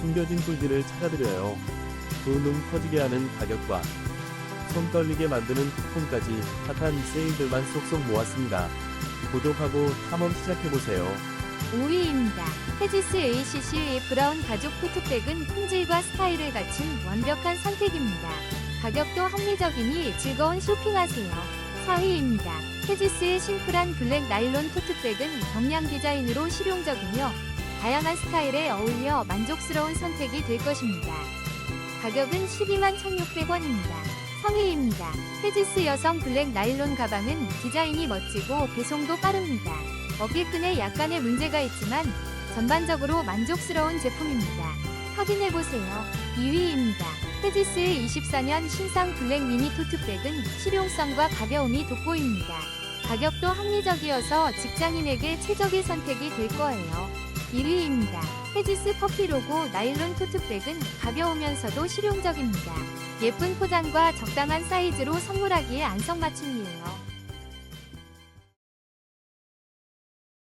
숨겨진 꿀들을 찾아드려요. 두눈 커지게 하는 가격과 손 떨리게 만드는 쿠폰까지 핫한 세일들만 쏙쏙 모았습니다. 구독하고 탐험 시작해보세요. 5위입니다. 헤지스 ACC 브라운 가죽 토트백은 품질과 스타일을 갖춘 완벽한 선택입니다. 가격도 합리적이니 즐거운 쇼핑하세요. 4위입니다. 헤지스의 심플한 블랙 나일론 토트백은 경량 디자인으로 실용적이며 다양한 스타일에 어울려 만족스러운 선택이 될 것입니다. 가격은 12만 1,600원입니다. 3위입니다. 헤지스 여성 블랙 나일론 가방은 디자인이 멋지고 배송도 빠릅니다. 어필끈에 약간의 문제가 있지만 전반적으로 만족스러운 제품입니다. 확인해보세요. 2위입니다. 헤지스의 24년 신상 블랙 미니 토트백은 실용성과 가벼움이 돋보입니다. 가격도 합리적이어서 직장인에게 최적의 선택이 될 거예요. 1위입니다. 헤지스 퍼피 로고 나일론 토트백은 가벼우면서도 실용적입니다. 예쁜 포장과 적당한 사이즈로 선물하기에 안성맞춤이에요.